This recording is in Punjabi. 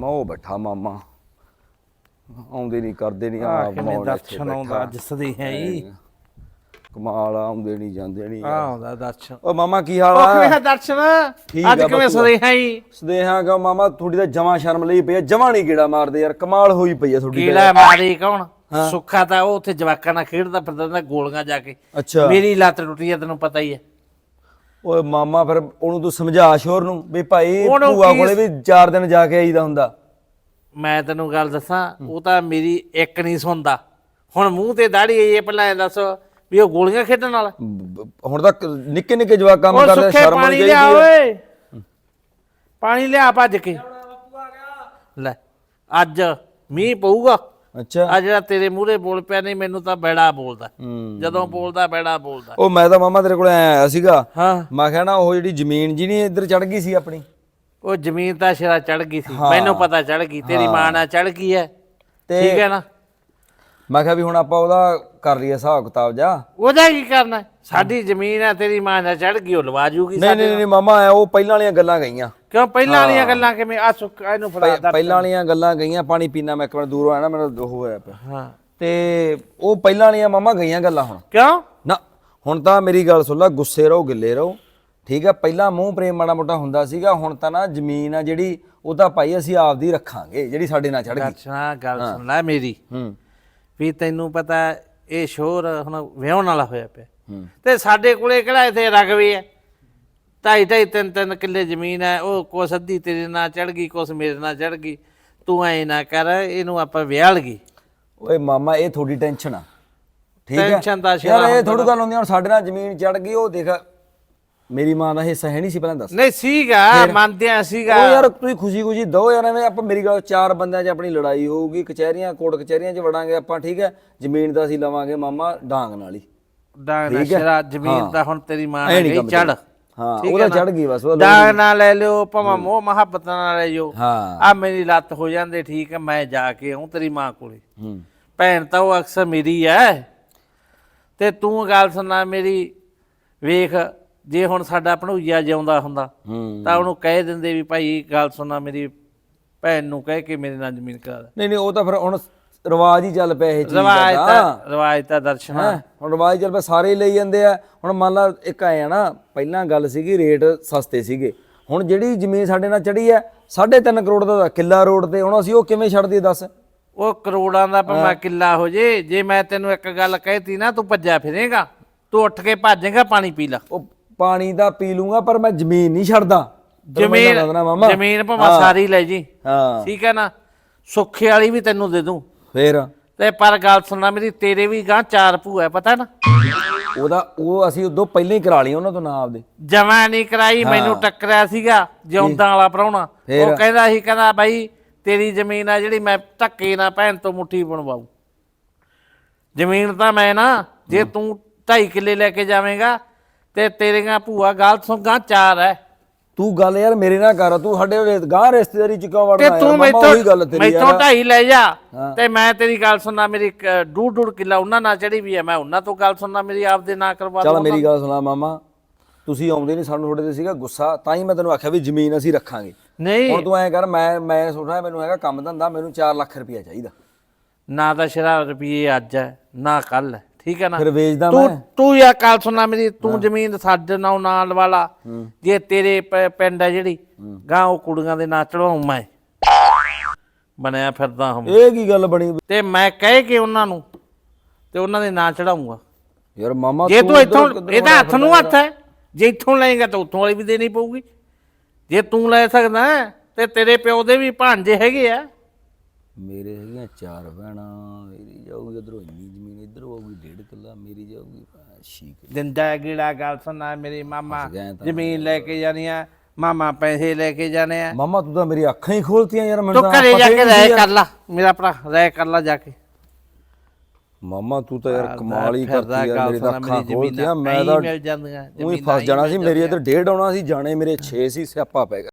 ਮੋਹ ਬੈਠਾ ਮਾਮਾ। ਆਉਂਦੇ ਨਹੀਂ ਕਰਦੇ ਨਹੀਂ ਆ ਕਿਵੇਂ ਦਰਸ਼ਨ ਆਉਂਦਾ ਅੱਜ ਸਦੇ ਹੈ ਜੀ। ਕਮਾਲ ਆ, ਆਉਂਦੇ ਨਹੀਂ ਜਾਂਦੇ ਨਹੀਂ ਆ ਆਉਂਦਾ ਦਰਸ਼ਨ। ਓ ਮਾਮਾ ਕੀ ਹਾਲ ਉਹ ਕਿਵੇਂ ਆ ਹੈ ਦਰਸ਼ਨ? ਅੱਜ ਆ ਕਿਵੇਂ ਬੱਬੂ। ਸਦੇ ਹੈ ਜੀ? ਸਦੇਹਾ ਗਾ ਮਾਮਾ ਤੁਹਾਡੀ ਤਾਂ ਜਮਾ ਸ਼ਰਮ ਲਈ ਪਈ ਆ। ਜਮਾ ਨਹੀਂ ਕੀੜਾ ਮਾਰਦੇ ਯਾਰ ਕਮਾਲ ਹੋਈ ਪਈ ਆ ਤਾਂ। ਕੀੜਾ ਮਾਰੀ ਕੌਣ? ਸੁੱਖਾ ਤਾਂ ਉਹ ਉੱਥੇ ਜਵਾਕਾਂ ਨਾਲ ਖੇਡਦਾ ਫਿਰਦਾ ਗੋਲੀਆਂ ਜਾ ਕੇ। ਅੱਛਾ। ਮੇਰੀ ਲੱਤ ਟੁੱਟੀ ਆ ਤੈਨੂੰ ਪਤਾ ਹੀ ਹੈ ਓਏ ਮਾਮਾ ਫਿਰ ਉਹਨੂੰ ਤੂੰ ਸਮਝਾ ਸ਼ੋਰ ਨੂੰ ਵੀ ਭਾਈ ਉਹਨੂੰ ਭੂਆ ਕੀ- ਕੋਲੇ ਵੀ 4 ਦਿਨ ਜਾ ਕੇ ਆਈਦਾ ਹੁੰਦਾ। ਮੈਂ ਤੈਨੂੰ ਗੱਲ ਦੱਸਾਂ ਉਹ ਤਾਂ ਮੇਰੀ ਇੱਕ ਨਹੀਂ ਸੁਣਦਾ। ਹੁਣ ਮੂੰਹ ਤੇ ਦਾੜੀ ਆਈ ਹੈ ਪਹਿਲਾਂ ਇਹ ਦੱਸ ਵੀ ਉਹ ਗੋਲੀਆਂ ਖੇਡਣ ਵਾਲਾ। ਬ- ਬ- ਹੁਣ ਤਾਂ ਨਿੱਕੇ ਨਿੱਕੇ ਜਵਾਕ ਕੰਮ ਉਹ ਕਰਦੇ ਸ਼ਰਮ ਪਾਣੀ ਆਉਣੀ ਲਿਆ। ਓਏ। ਪਾਣੀ ਲਿਆ ਭੱਜ ਕੇ। ਲੈ ਅੱਜ ਮੀਂਹ ਪਊਗਾ। ਅੱਛਾ। ਆ ਜਿਹੜਾ ਤੇਰੇ ਮੂਹਰੇ ਬੋਲ ਪਿਆ ਨਹੀਂ ਮੈਨੂੰ ਤਾਂ ਬੈੜਾ ਬੋਲਦਾ। ਹੂੰ। ਜਦੋਂ ਬੋਲਦਾ ਬੈੜਾ ਬੋਲਦਾ। ਉਹ ਮੈਂ ਤਾਂ ਮਾਮਾ ਤੇਰੇ ਕੋਲ ਆਇਆ ਸੀਗਾ। ਹਾਂ। ਮੈਂ ਕਿਹਾ ਨਾ ਉਹ ਜਿਹੜੀ ਜ਼ਮੀਨ ਜੀ ਨਹੀਂ ਇੱਧਰ ਚੜ ਗਈ ਸੀ ਆਪਣੀ। ਉਹ ਜ਼ਮੀਨ ਤਾਂ ਸਿਰਾ ਚੜ ਗਈ ਸੀ। ਮੈਨੂੰ ਪਤਾ ਚੜ ਗਈ ਤੇਰੀ ਮਾਂ ਨਾਲ ਚੜ ਗਈ ਹੈ। ਤੇ ਠੀਕ ਹੈ ਨਾ? ਮੈਂ ਕਿਹਾ ਵੀ ਹੁਣ ਆਪਾਂ ਉਹਦਾ ਕਰ ਲਈਏ ਹਿਸਾਬ ਕਿਤਾਬ ਜਾ। ਉਹਦਾ ਕੀ ਕਰਨਾ? ਸਾਡੀ ਜ਼ਮੀਨ ਹੈ ਤੇਰੀ ਮਾਂ ਨਾਲ ਚੜ ਗਈ ਉਹ ਲਵਾ ਜੂਗੀ ਨਹੀਂ ਨਹੀਂ ਨਹੀਂ ਮਾਮਾ ਆਇਆ ਉਹ ਪਹਿਲਾਂ ਵਾਲੀਆਂ ਗੱਲਾਂ ਗਈਆਂ। ਕਿਉਂ? ਪਹਿਲਾਂ ਵਾਲੀਆਂ ਗੱਲਾਂ ਕਿਵੇਂ? ਆ ਸੁੱਕ ਇਹਨੂੰ ਫੜਾ ਪਹਿ- ਪਹਿਲਾਂ ਵਾਲੀਆਂ ਗੱਲਾਂ ਗਈਆਂ ਪਾਣੀ ਪੀਣਾ ਮੈਂ ਇੱਕ ਵਾਰ ਦੂਰੋਂ ਆਇਆ ਨਾ ਮੇਰਾ ਉਹ ਹੋਇਆ ਪਿਆ। ਹਾਂ। ਤੇ ਉਹ ਪਹਿਲਾਂ ਵਾਲੀਆਂ ਮਾਮਾ ਗਈਆਂ ਗੱਲਾਂ ਹੁਣ। ਕਿਉਂ? ਨਾ ਹੁਣ ਤਾਂ ਮੇਰੀ ਗੱਲ ਸੁਣ ਲੈ ਗੁੱਸੇ ਰਹੋ ਗਿੱਲੇ ਰਹੋ। ਠੀਕ ਆ ਪਹਿਲਾਂ ਮੂੰਹ ਪ੍ਰੇਮ ਮਾੜਾ ਮੋਟਾ ਹੁੰਦਾ ਸੀਗਾ ਹੁਣ ਤਾਂ ਨਾ ਜ਼ਮੀਨ ਆ ਜਿਹੜੀ ਉਹ ਤਾਂ ਭਾਈ ਅਸੀਂ ਆਪਦੀ ਰੱਖਾਂਗੇ ਜਿਹੜੀ ਸਾਡੇ ਨਾਲ ਚੜ ਗਈ। ਅੱਛਾ ਗੱਲ ਸੁਣ ਲੈ ਮੇਰੀ। ਹੂੰ। ਵੀ ਤੈਨੂੰ ਪਤਾ ਇਹ ਸ਼ੋਰ ਹੁਣ ਵਿਆਹਣ ਵਾਲਾ ਹੋਇਆ ਪਿਆ। ਤੇ ਸਾਡੇ ਕੋਲੇ ਕਿਹੜਾ ਇੱਥੇ ਰਗਵੇ ਹੈ ਢਾਈ ਢਾਈ ਤਿੰਨ ਤਿੰਨ ਕਿੱਲੇ ਜ਼ਮੀਨ ਹੈ ਉਹ ਕੁਛ ਅੱਧੀ ਤੇਰੇ ਨਾਲ ਚੜ ਗਈ ਕੁਛ ਮੇਰੇ ਨਾਲ ਚੜ ਗਈ। ਤੂੰ ਐ ਨਾ ਕਰ ਇਹਨੂੰ ਆਪਾਂ ਵਿਆਹ ਲਗੀ ਓਏ ਮਾਮਾ ਇਹ ਤੁਹਾਡੀ ਟੈਨਸ਼ਨ ਆ। ਠੀਕ ਹੈ ਟੈਨਸ਼ਨ ਯਾਰ ਸ਼ੇਰਾ ਇਹ ਥੋੜੀ ਗੱਲ ਹੁੰਦੀ ਹੁਣ ਸਾਡੇ ਨਾਲ ਜ਼ਮੀਨ ਚੜ ਗਈ ਉਹ ਦੇਖ ਮੇਰੀ ਮਾਂ ਦਾ ਹਿੱਸਾ ਹੈ ਨਹੀਂ ਸੀ ਪਹਿਲਾਂ ਦੱਸ। ਨਹੀਂ ਸੀਗਾ ਮੰਨਦੇ ਆ ਸੀਗਾ। ਉਹ ਯਾਰ ਤੁਸੀਂ ਖੁਸ਼ੀ ਖੁਸ਼ੀ ਦੋ ਯਾਰ ਐਵੇਂ ਆਪਾਂ ਮੇਰੀ ਗੱਲ ਚਾਰ ਬੰਦਿਆਂ 'ਚ ਆਪਣੀ ਲੜਾਈ ਹੋਊਗੀ ਕਚਹਿਰੀਆਂ ਕੋਰਟ ਕਚਹਿਰੀਆਂ 'ਚ ਵੜਾਂਗੇ ਆਪਾਂ ਠੀਕ ਹੈ? ਜ਼ਮੀਨ ਤਾਂ ਅਸੀਂ ਲਵਾਂਗੇ ਮਾਮਾ ਡਾਂਗ ਨਾਲ ਹੀ। ਡਾਂਗ ਠੀਕ ਹੈ? ਸ਼ਰਾ ਜ਼ਮੀਨ। ਤਾਂ ਹੁਣ ਤੇਰੀ ਮਾਂ ਐ ਨਹੀਂ ਕੰਮ ਚੜ। ਹਾਂ ਉਹਦਾ ਨਾ? ਚੜ ਗਈ ਬਸ ਉਹ ਡਾਂਗ ਨਾਲ ਲੈ ਲਿਓ ਭਾਵੇਂ ਮੋਹ ਮੁਹੱਬਤ ਨਾਲ ਲੈ ਜਾਓ। ਹਾਂ। ਆ ਮੇਰੀ ਲੱਤ ਹੋ ਜਾਂਦੇ ਠੀਕ ਹੈ ਮੈਂ ਜਾ ਕੇ ਆਉਂ ਤੇਰੀ ਮਾਂ ਕੋਲੇ। ਹੂੰ। ਭੈਣ ਤਾਂ ਉਹ ਅਕਸਰ ਮੇਰੀ ਐ ਤੇ ਤੂੰ ਗੱਲ ਸੁਣਨਾ ਮੇਰੀ ਵੇਖ ਜੇ ਹੁਣ ਸਾਡਾ ਭਣੂਈਆ ਜਿਉਂਦਾ ਹੁੰਦਾ ਹੂੰ। ਤਾਂ ਉਹਨੂੰ ਕਹਿ ਦਿੰਦੇ ਵੀ ਭਾਈ ਗੱਲ ਸੁਣਨਾ ਮੇਰੀ ਭੈਣ ਨੂੰ ਕਹਿ ਕੇ ਮੇਰੇ ਨਾਲ ਜ਼ਮੀਨ ਕਰਾ ਦੇ। ਨਹੀਂ ਨਹੀਂ ਉਹ ਤਾਂ ਫਿਰ ਹੁਣ ਰਿਵਾਜ ਹੀ ਚੱਲ ਪਿਆ ਇਹ ਚੀਜ਼ ਦਾ। ਤਾਂ ਰਵਾਇਤ ਤਾਂ ਦਰਸ਼ਨ ਹੈਂ ਹੁਣ ਰਿਵਾਜ ਚੱਲ ਪਿਆ ਸਾਰੇ ਹੀ ਲਈ ਜਾਂਦੇ ਆ। ਹੁਣ ਮੰਨ ਲਾ ਇੱਕ ਆਏ ਆ ਨਾ ਪਹਿਲਾਂ ਗੱਲ ਸੀਗੀ ਰੇਟ ਸਸਤੇ ਸੀਗੇ। ਹੁਣ ਜਿਹੜੀ ਜ਼ਮੀਨ ਸਾਡੇ ਨਾਲ ਚੜੀ ਹੈ 3.5 ਕਰੋੜ ਦਾ ਤਾਂ ਕਿੱਲਾ ਰੋਡ ਤੇ ਹੁਣ ਅਸੀਂ ਉਹ ਕਿਵੇਂ ਛੱਡ ਦਈਏ ਦੱਸ? ਉਹ ਕਰੋੜਾਂ ਦਾ ਭਾਵੇਂ ਕਿੱਲਾ ਹੋ ਜੇ ਜੇ ਮੈਂ ਤੈਨੂੰ ਇੱਕ ਗੱਲ ਕਹਿਤੀ ਨਾ ਤੂੰ ਭੱਜਿਆ ਫਿਰੇਗਾ ਤੂੰ ਉੱਠ ਕੇ ਭੱਜੇਗਾ ਪਾਣੀ ਪੀ ਲੈ। ਉਹ ਪਾਣੀ ਦਾ ਪੀ ਲੂੰਗਾ ਪਰ ਮੈਂ ਜ਼ਮੀਨ ਨਹੀਂ ਛੱਡਦਾ। ਤੈਨੂੰ ਮੈਂ ਜ਼ਮੀਨ ਦੱਸਣਾ ਮਾਮਾ। ਜ਼ਮੀਨ ਭਾਵੇਂ ਸਾਰੀ ਲੈ ਜੀ। ਹਾਂ। ਠੀਕ ਹੈ ਨਾ? ਸੁੱਖੇ ਵਾਲੀ ਵੀ ਤੈਨੂੰ ਦੇ ਦੂੰ। ਫੇਰ? ਤੇ ਪਰ ਗੱਲ ਸੁਣਨਾ ਮੇਰੀ ਤੇਰੇ ਵੀ ਗਾਂ ਚਾਰ ਭੂਆ ਪਤਾ ਨਾ? ਉਹਦਾ ਉਹ ਅਸੀਂ ਉਦੋਂ ਪਹਿਲਾਂ ਹੀ ਕਰਾ ਲਈ ਉਹਨਾਂ ਤੋਂ ਨਾ ਆਪਦੇ। ਜਮਾ ਨਹੀਂ ਕਰਾਈ ਮੈਨੂੰ ਟੱਕਰਿਆ ਸੀਗਾ ਜਿਉਂਦਾਂ ਵਾਲਾ ਪ੍ਰਾਹੁਣਾ। ਫੇਰ? ਉਹ ਕਹਿੰਦਾ ਸੀ ਕਹਿੰਦਾ ਬਾਈ ਤੇਰੀ ਜ਼ਮੀਨ ਆ ਜਿਹੜੀ ਮੈਂ ਧੱਕੇ ਨਾ ਭੈਣ ਤੋਂ ਮੁੱਠੀ ਬਣਵਾਉ। ਜ਼ਮੀਨ ਤਾਂ ਮੈਂ ਨਾ ਜੇ ਤੂੰ 2.5 ਕਿੱਲੇ ਲੈ ਕੇ ਜਾਵੇਂਗਾ ਤੇ ਤੇਰੀਆਂ ਭੂਆ ਗੱਲ ਸੁਣ ਗਾਂ ਚਾਰ ਹੈ ਤੂੰ ਗੱਲ ਯਾਰ ਮੇਰੇ ਨਾਲ ਕਰ ਤੂੰ ਸਾਡੇ ਗਾਂ ਰਿਸ਼ਤੇਦਾਰੀ ਚ ਕਿਉਂ ਤੇ ਵੜਨਾ ਯਾਰ? ਤੂੰ ਮਾਮਾ ਉਹੀ ਗੱਲ ਤੇਰੀ ਮੈਥੋਂ ਯਾਰ। ਢਾਈ ਲੈ ਜਾ ਹਾਂ। ਤੇ ਮੈਂ ਤੇਰੀ ਗੱਲ ਸੁਣਨਾ ਮੇਰੀ ਇੱਕ ਡੂਢ ਡੂਢ ਕਿੱਲਾ ਉਹਨਾਂ ਨਾਲ ਚੜੀ ਵੀ ਹੈ ਮੈਂ ਉਹਨਾਂ ਤੋਂ ਗੱਲ ਸੁਣਨਾ ਮੇਰੀ ਆਪਦੇ ਨਾਂ ਕਰਵਾ ਚੱਲ ਮੇਰੀ ਗੱਲ ਸੁਣਾ ਮਾਮਾ ਤੁਸੀਂ ਆਉਂਦੇ ਨਹੀਂ ਸਾਨੂੰ ਤੁਹਾਡੇ ਤੇ ਸੀਗਾ ਗੁੱਸਾ ਤਾਂ ਹੀ ਮੈਂ ਤੈਨੂੰ ਆਖਿਆ ਵੀ ਜ਼ਮੀਨ ਅਸੀਂ ਰੱਖਾਂਗੇ। ਨਹੀਂ। ਹੁਣ ਤੂੰ ਐਂ ਕਰ ਮੈਂ ਮੈਂ ਸੋਚਦਾ ਮੈਨੂੰ ਹੈਗਾ ਕੰਮ ਧੰਦਾ ਮੈਨੂੰ 4 ਲੱਖ ਰੁਪਇਆ ਚਾਹੀਦਾ। ਨਾ ਤਾਂ ਸ਼ਰਾਬ ਰੁਪਏ ਅੱਜ ਹੈ ਨਾ ਕੱਲ ਹੈ ਠੀਕ ਹੈ ਨਾ? ਫਿਰ ਵੇਚਦਾ ਮੈਂ। ਤੂੰ ਯਾ ਗੱਲ ਸੁਣਨਾ ਮੇਰੀ ਤੂੰ ਜ਼ਮੀਨ ਸਾਡੇ ਨਾਲ ਨਾਲ ਵਾਲਾ। ਜੇ ਤੇਰੇ ਪ- ਪਿੰਡ ਹੈ ਜਿਹੜੀ ਗਾਂ ਉਹ ਕੁੜੀਆਂ ਦੇ ਨਾਂ ਚੜਾਉਂ ਮੈਂ। ਬਣਿਆ ਫਿਰਦਾ ਹਾਂ ਇਹ ਕੀ ਗੱਲ ਬਣੀ? ਤੇ ਮੈਂ ਕਹਿ ਕੇ ਉਹਨਾਂ ਨੂੰ ਤੇ ਉਹਨਾਂ ਦੇ ਨਾਂ ਚੜਾਉਂਗਾ ਯਾਰ ਮਾਮਾ ਜੇ ਤੂੰ ਇੱਥੋਂ ਇਹਦਾ ਹੱਥ ਨੂੰ ਹੱਥ ਹੈ। ਜੇ ਇੱਥੋਂ ਲਏਗਾ ਤਾਂ ਉੱਥੋਂ ਵਾਲੀ ਵੀ ਦੇਣੀ ਪਊਗੀ। ਜੇ ਤੂੰ ਲੈ ਸਕਦਾ ਹੈ, ਤੇ ਤੇਰੇ ਪਿਓ ਦੇ ਵੀ ਭਾਂਜੇ ਹੈਗੇ ਆ। ਮੇਰੇ ਹੈਗੀਆਂ ਚਾਰ ਭੈਣਾਂ ਮੇਰੀ ਜਾਊਗੀ ਉਧਰੋਂ ਇੰਨੀ ਜ਼ਮੀਨ ਇੱਧਰ ਆਊਗੀ ਡੇਢ ਕਿੱਲਾ ਮੇਰੀ ਜਾਊਗੀ ਛੀ ਕਿੱਲੇ। ਦਿੰਦਾ ਗੀੜਾ ਗੱਲ ਸੁਣਾ ਮੇਰੇ ਮਾਮਾ। ਗਏ ਤਾਂ। ਜ਼ਮੀਨ ਲੈ ਕੇ ਜਾਣੀ ਆ ਮਾਮਾ ਪੈਸੇ ਲੈ ਕੇ ਜਾਣੇ ਆ। ਮਾਮਾ ਤੂੰ ਤਾਂ ਮੇਰੀ ਅੱਖਾਂ ਹੀ ਖੋਲਤੀਆਂ ਯਾਰ ਮੈਨੂੰ ਤੂੰ ਤਾਂ ਘਰੇ ਪਤਾ ਜਾ ਹੀ ਕੇ ਨਹੀਂ ਸੀ ਰਹਿ ਯਾਰ। ਕਰ ਲਾ ਮੇਰਾ ਭਰਾ ਰਹਿ ਕਰ ਲਾ ਜਾ ਕੇ। ਮਾਮਾ ਤੂੰ ਤਾਂ ਯਾਰ ਕਮਾਲ ਹੀ ਫਿਰਦਾ ਕਰਤੀ ਯਾਰ ਮੇਰੀ ਤਾਂ ਸੁਣਾ, ਅੱਖਾਂ ਮੇਰੀ ਖੋਲਤੀਆਂ ਮੈਂ ਐਂ ਤਾਂ ਮਿਲ ਜਾਂਦੀਆਂ ਉਹੀ ਜ਼ਮੀਨਾਂ ਫਸ ਐਂ ਜਾਣਾ ਸੀ ਮੇਰੇ ਇੱਧਰ ਡੇਢ ਆਉਣਾ ਸੀ ਜਾਣੇ ਮੇਰੇ 6 ਸੀ ਸਿਆਪਾ ਪੈ ਗਿਆ।